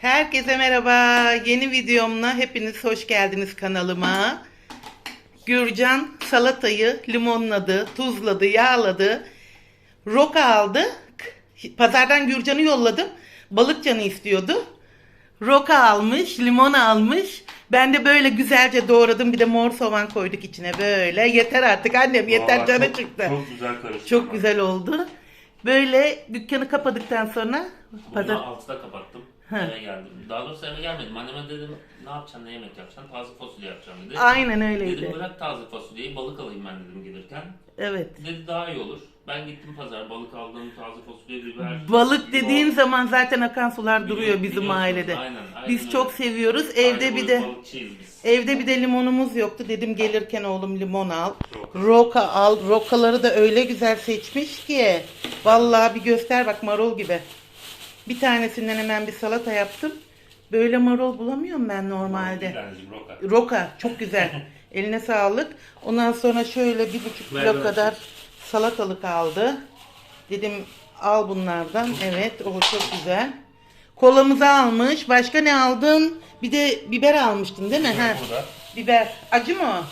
Herkese merhaba. Yeni videomla hepiniz hoş geldiniz kanalıma. Gürcan salatayı limonladı, tuzladı, yağladı. Roka aldı. Pazardan Gürcan'ı yolladım. Balık canı istiyordu. Roka almış, limon almış. Ben de böyle güzelce doğradım. Bir de mor soğan koyduk içine böyle. Yeter artık annem yeter Vallahi canı çok- çıktı. Çok güzel karıştı. Çok güzel oldu. Böyle dükkanı kapadıktan sonra Pazar. pazar 6'da kapattım. Eve geldim. Daha doğrusu eve gelmedim. Anneme dedim ne yapacaksın, ne yemek yapacaksın? Taze fasulye yapacağım dedi. aynen Dedim öyleydi. bırak taze fasulyeyi balık alayım ben dedim gelirken. Evet. Dedi daha iyi olur. Ben gittim pazar balık aldım, taze fasulye, biber. Balık dediğin yoğurt. zaman zaten akan sular duruyor bizim biliyorsunuz. ailede. Aynen, aynen Biz öyle. çok seviyoruz. Aynen Evde bir öyle, de balıkçıyız biz. evde bir de limonumuz yoktu. Dedim gelirken oğlum limon al. Roka. Roka al. Rokaları da öyle güzel seçmiş ki. Vallahi bir göster bak marul gibi. Bir tanesinden hemen bir salata yaptım. Böyle marul bulamıyorum ben normalde. tanecik roka. Roka çok güzel. Eline sağlık. Ondan sonra şöyle bir buçuk Ver, kilo ver. kadar salatalık aldı. Dedim al bunlardan. Evet o çok güzel. Kolamızı almış. Başka ne aldın? Bir de biber almıştın değil mi? Ha. Burada. Biber. Acı mı o?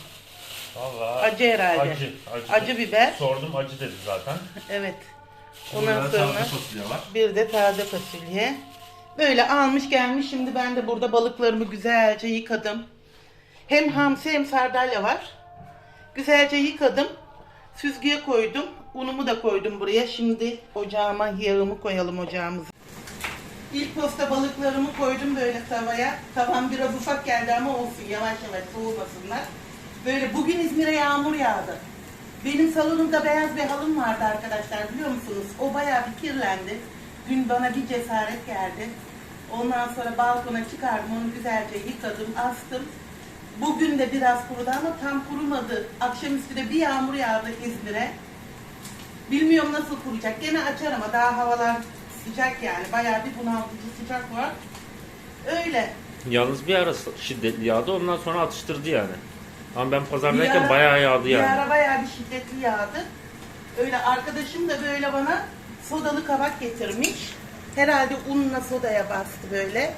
Valla. Acı herhalde. Acı. Acı, Acı biber. Sordum acı dedi zaten. Evet. Ondan sonra taze fasulye var. bir de taze fasulye. Böyle almış gelmiş. Şimdi ben de burada balıklarımı güzelce yıkadım. Hem hamsi hem sardalya var. Güzelce yıkadım. Süzgüye koydum. Unumu da koydum buraya. Şimdi ocağıma yağımı koyalım ocağımıza. İlk posta balıklarımı koydum böyle tavaya. Tavam biraz ufak geldi ama olsun yavaş yavaş soğumasınlar. Böyle bugün İzmir'e yağmur yağdı. Benim salonumda beyaz bir halım vardı arkadaşlar biliyor musunuz? O bayağı bir kirlendi. Dün bana bir cesaret geldi. Ondan sonra balkona çıkardım onu güzelce yıkadım, astım. Bugün de biraz kurudu ama tam kurumadı. Akşamüstü de bir yağmur yağdı İzmir'e. Bilmiyorum nasıl kuruyacak. Gene açar ama daha havalar sıcak yani. Bayağı bir bunaltıcı sıcak var. Öyle. Yalnız bir ara şiddetli yağdı ondan sonra atıştırdı yani. Ama ben pazardayken ara- bayağı yağdı Bir yani. ara bayağı bir şiddetli yağdı. Öyle arkadaşım da böyle bana sodalı kabak getirmiş. Herhalde unla sodaya bastı böyle.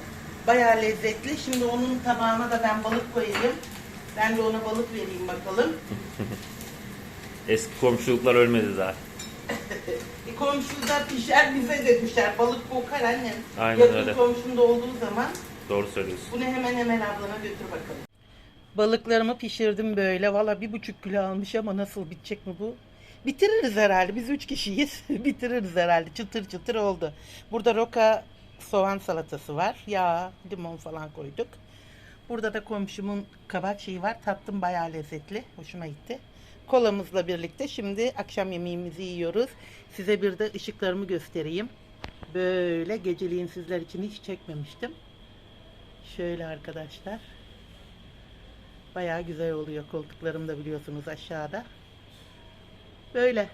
Bayağı lezzetli. Şimdi onun tabağına da ben balık koyayım. Ben de ona balık vereyim bakalım. Eski komşuluklar ölmedi daha. E, komşuda pişer bize de düşer. Balık kokar annem. Aynen Yakın öyle. komşunda olduğu zaman Doğru söylüyorsun. bunu hemen hemen ablana götür bakalım. Balıklarımı pişirdim böyle. Valla bir buçuk kilo almış ama nasıl bitecek mi bu? Bitiririz herhalde. Biz üç kişiyiz. Bitiririz herhalde. Çıtır çıtır oldu. Burada roka soğan salatası var. Yağ, limon falan koyduk. Burada da komşumun kabak şeyi var. Tattım bayağı lezzetli. Hoşuma gitti. Kolamızla birlikte şimdi akşam yemeğimizi yiyoruz. Size bir de ışıklarımı göstereyim. Böyle geceliğin sizler için hiç çekmemiştim. Şöyle arkadaşlar. Bayağı güzel oluyor. Koltuklarım da biliyorsunuz aşağıda. Böyle.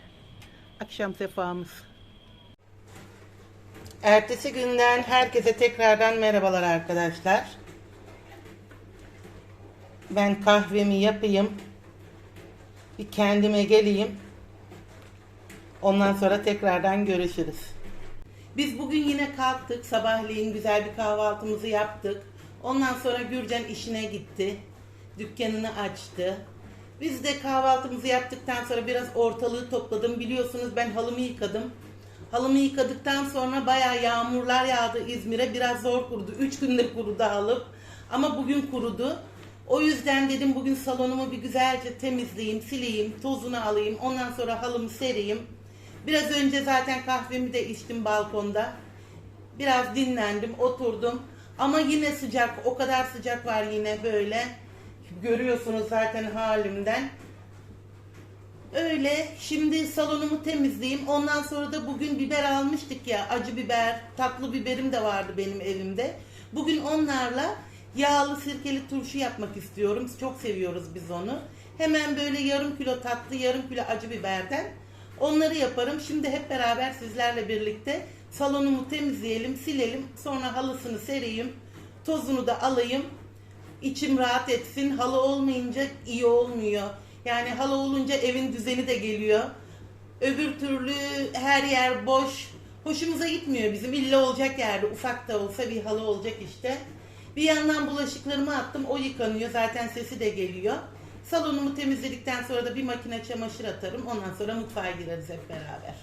Akşam sefamız. Ertesi günden herkese tekrardan merhabalar arkadaşlar. Ben kahvemi yapayım. Bir kendime geleyim. Ondan sonra tekrardan görüşürüz. Biz bugün yine kalktık. Sabahleyin güzel bir kahvaltımızı yaptık. Ondan sonra Gürcan işine gitti. Dükkanını açtı. Biz de kahvaltımızı yaptıktan sonra biraz ortalığı topladım. Biliyorsunuz ben halımı yıkadım. Halımı yıkadıktan sonra bayağı yağmurlar yağdı İzmir'e. Biraz zor kurudu. Üç gündür kurudu halım. Ama bugün kurudu. O yüzden dedim bugün salonumu bir güzelce temizleyeyim, sileyim, tozunu alayım. Ondan sonra halımı sereyim. Biraz önce zaten kahvemi de içtim balkonda. Biraz dinlendim, oturdum. Ama yine sıcak, o kadar sıcak var yine böyle. Görüyorsunuz zaten halimden. Öyle. Şimdi salonumu temizleyeyim. Ondan sonra da bugün biber almıştık ya. Acı biber, tatlı biberim de vardı benim evimde. Bugün onlarla yağlı sirkeli turşu yapmak istiyorum. Çok seviyoruz biz onu. Hemen böyle yarım kilo tatlı, yarım kilo acı biberden onları yaparım. Şimdi hep beraber sizlerle birlikte salonumu temizleyelim, silelim. Sonra halısını sereyim. Tozunu da alayım. İçim rahat etsin. Halı olmayınca iyi olmuyor. Yani halı olunca evin düzeni de geliyor. Öbür türlü her yer boş. Hoşumuza gitmiyor bizim. İlla olacak yerde ufak da olsa bir halı olacak işte. Bir yandan bulaşıklarımı attım. O yıkanıyor. Zaten sesi de geliyor. Salonumu temizledikten sonra da bir makine çamaşır atarım. Ondan sonra mutfağa gireriz hep beraber.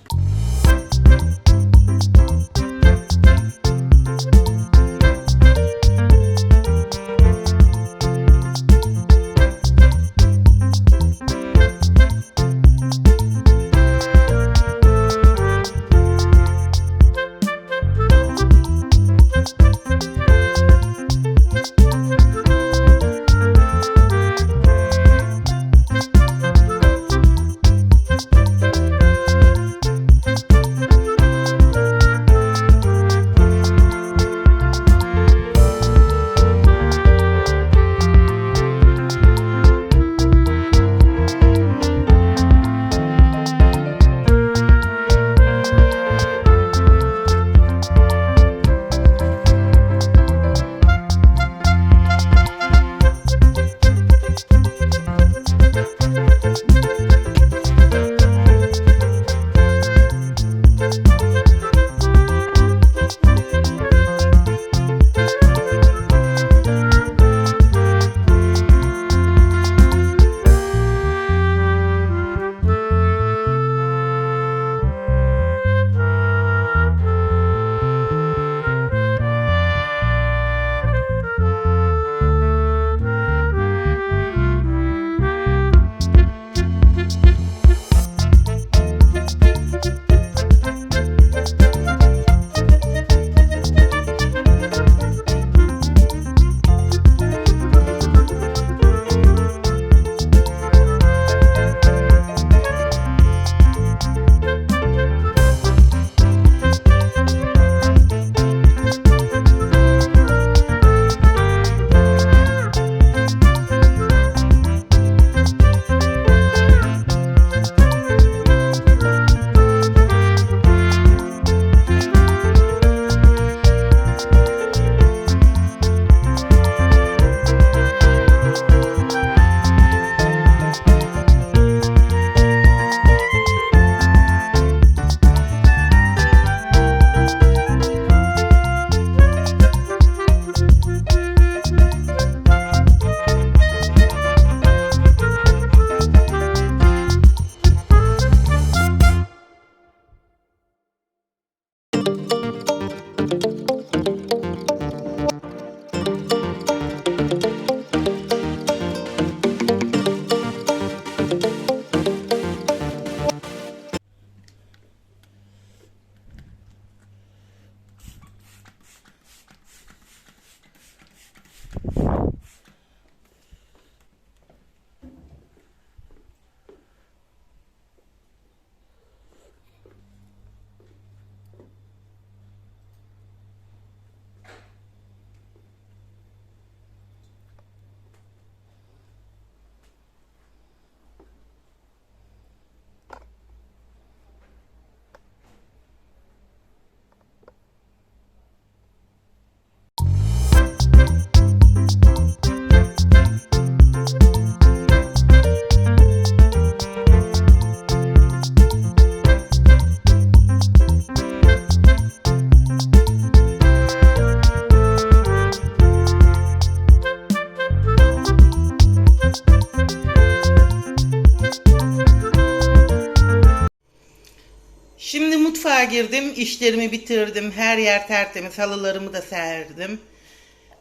Mutfağa girdim, işlerimi bitirdim. Her yer tertemiz, halılarımı da serdim.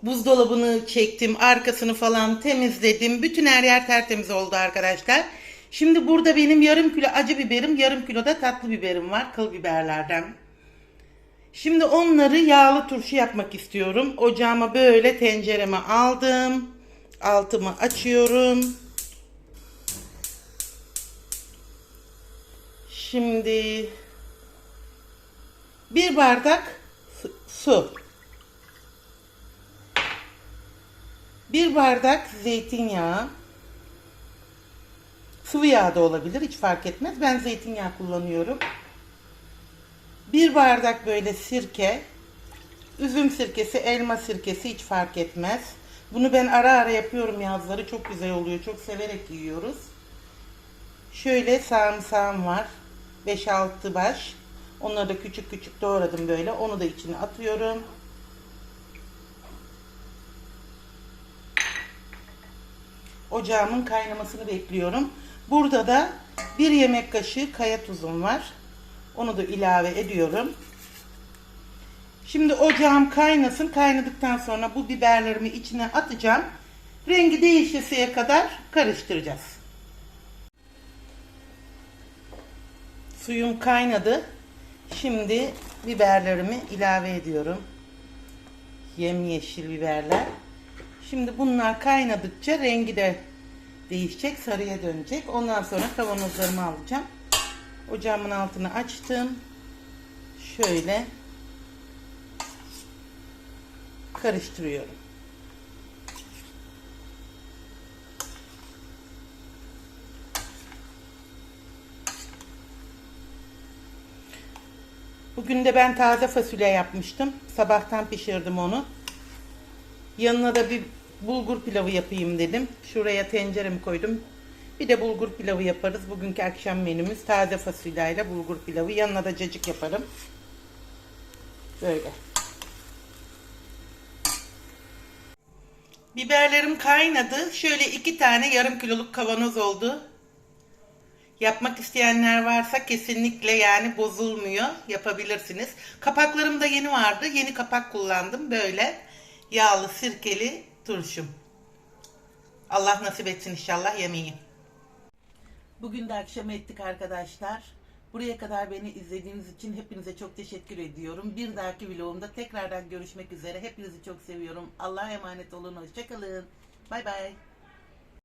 Buzdolabını çektim, arkasını falan temizledim. Bütün her yer tertemiz oldu arkadaşlar. Şimdi burada benim yarım kilo acı biberim, yarım kilo da tatlı biberim var, kıl biberlerden. Şimdi onları yağlı turşu yapmak istiyorum. Ocağıma böyle tencereme aldım. Altımı açıyorum. Şimdi bir bardak su- su. Bir bardak zeytinyağı. Sıvı yağ da olabilir hiç fark etmez. Ben zeytinyağı kullanıyorum. Bir bardak böyle sirke. Üzüm sirkesi, elma sirkesi hiç fark etmez. Bunu ben ara ara yapıyorum yazları. Çok güzel oluyor. Çok severek yiyoruz. Şöyle sarımsağım var. 5-6 baş. Onları da küçük küçük doğradım böyle. Onu da içine atıyorum. Ocağımın kaynamasını bekliyorum. Burada da bir yemek kaşığı kaya tuzum var. Onu da ilave ediyorum. Şimdi ocağım kaynasın. Kaynadıktan sonra bu biberlerimi içine atacağım. Rengi değişesiye kadar karıştıracağız. Suyum kaynadı. Şimdi biberlerimi ilave ediyorum. Yemyeşil biberler. Şimdi bunlar kaynadıkça rengi de değişecek, sarıya dönecek. Ondan sonra kavanozlarımı alacağım. Ocağımın altını açtım. Şöyle karıştırıyorum. Bugün de ben taze fasulye yapmıştım. Sabahtan pişirdim onu. Yanına da bir bulgur pilavı yapayım dedim. Şuraya tenceremi koydum. Bir de bulgur pilavı yaparız. Bugünkü akşam menümüz taze fasulyeyle bulgur pilavı. Yanına da cacık yaparım. Böyle. Biberlerim kaynadı. Şöyle iki tane yarım kiloluk kavanoz oldu. Yapmak isteyenler varsa kesinlikle yani bozulmuyor. Yapabilirsiniz. Kapaklarım da yeni vardı. Yeni kapak kullandım. Böyle yağlı sirkeli turşum. Allah nasip etsin inşallah yemeği. Bugün de akşam ettik arkadaşlar. Buraya kadar beni izlediğiniz için hepinize çok teşekkür ediyorum. Bir dahaki vlogumda tekrardan görüşmek üzere. Hepinizi çok seviyorum. Allah'a emanet olun. Hoşçakalın. Bay bay.